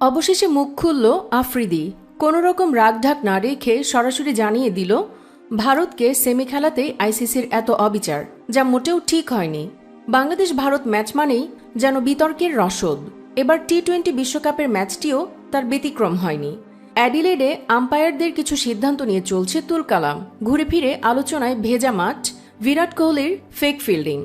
অবশেষে মুখ খুলল আফ্রিদি। কোনো রকম রাগঢাক না রেখে সরাসরি জানিয়ে দিল, ভারতকে সেমি খেলাতেই আইসিসির এত অবিচার, যা মোটেও ঠিক হয়নি। বাংলাদেশ ভারত ম্যাচ মানেই যেন বিতর্কের রসদ। এবার টি টোয়েন্টি বিশ্বকাপের ম্যাচটিও তার ব্যতিক্রম হয়নি। অ্যাডিলেডে আম্পায়ারদের কিছু সিদ্ধান্ত নিয়ে চলছে তুলকালাম। ঘুরে ফিরে আলোচনায় ভেজা মাঠ, বিরাট কোহলির ফেক ফিল্ডিং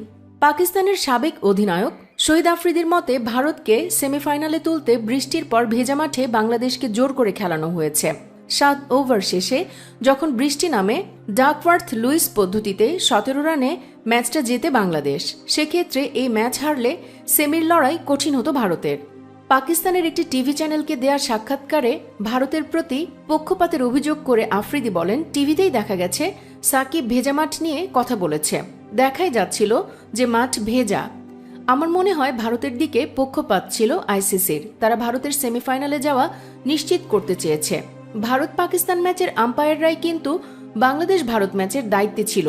পাকিস্তানের সাবেক অধিনায়ক শহীদ আফ্রিদির মতে, ভারতকে সেমিফাইনালে তুলতে বৃষ্টির পর ভেজা মাঠে বাংলাদেশকে জোর করে খেলানো হয়েছে। সাত ওভার শেষে যখন বৃষ্টি নামে, ডাকওয়ার্থ লুইস পদ্ধতিতে সতেরো রানে ম্যাচটা জেতে বাংলাদেশ। সেক্ষেত্রে এই ম্যাচ হারলে সেমির লড়াই কঠিন হতো ভারতের। পাকিস্তানের একটি টিভি চ্যানেলকে দেয়া সাক্ষাৎকারে ভারতের প্রতি পক্ষপাতের অভিযোগ করে আফ্রিদি বলেন, টিভিতেই দেখা গেছে, সাকিব ভেজা মাঠ নিয়ে কথা বলেছে। দেখাই যাচ্ছিল যে মাঠ ভেজা। আমার মনে হয় ভারতের দিকে পক্ষপাত ছিল আইসিসির। তারা ভারতের সেমিফাইনালে যাওয়া নিশ্চিত করতে চেয়েছে। ভারত পাকিস্তান ম্যাচের আম্পায়াররাই কিন্তু বাংলাদেশ ভারত ম্যাচের দায়িত্বে ছিল।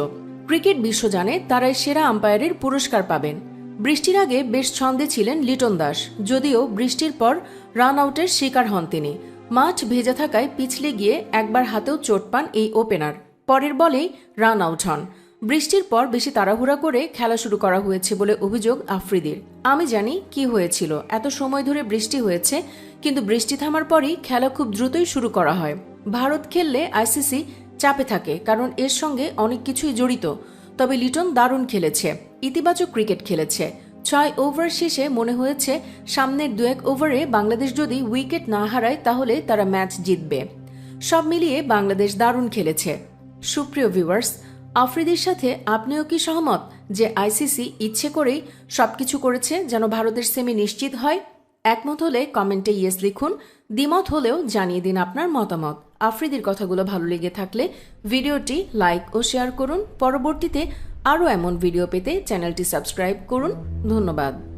ক্রিকেট বিশ্ব জানে তারাই সেরা আম্পায়ারের পুরস্কার পাবেন। বৃষ্টির আগে বেশ ছন্দে ছিলেন লিটন দাস, যদিও বৃষ্টির পর রান আউটের শিকার হন তিনি। মাঠ ভেজা থাকায় পিছলে গিয়ে একবার হাতেও চোট পান এই ওপেনার। পরের বলেই রান আউট হন। বৃষ্টির পর বেশি তাড়াহুড়া করে খেলা শুরু করা হয়েছে বলে অভিযোগ আফ্রিদির। আমি জানি কি হয়েছিল। এত সময় ধরে বৃষ্টি হয়েছে, কিন্তু বৃষ্টি থামার পরই খেলা খুব দ্রুতই শুরু করা হয়। ভারত খেললে আইসিসি চাপে থাকে, কারণ এর সঙ্গে অনেক কিছুই জড়িত। তবে লিটন দারুণ খেলেছে, ইতিবাচক ক্রিকেট খেলেছে। ছয় ওভার শেষে মনে হয়েছে, সামনের দু এক ওভারে বাংলাদেশ যদি উইকেট না হারায়, তাহলে তারা ম্যাচ জিতবে। সব মিলিয়ে বাংলাদেশ দারুণ খেলেছে। সুপ্রিয় ভিউয়ার্স আফ্রিদির সাথে আপনিও কি সহমত যে আইসিসি ইচ্ছে করেই সবকিছু করেছে যেন ভারতের সেমি নিশ্চিত হয়? একমত হলে কমেন্টে ইয়েস লিখুন, দ্বিমত হলেও জানিয়ে দিন আপনার মতামত। আফ্রিদির কথাগুলো ভালো লেগে থাকলে ভিডিওটি লাইক ও শেয়ার করুন। পরবর্তীতে আরও এমন ভিডিও পেতে চ্যানেলটি সাবস্ক্রাইব করুন। ধন্যবাদ।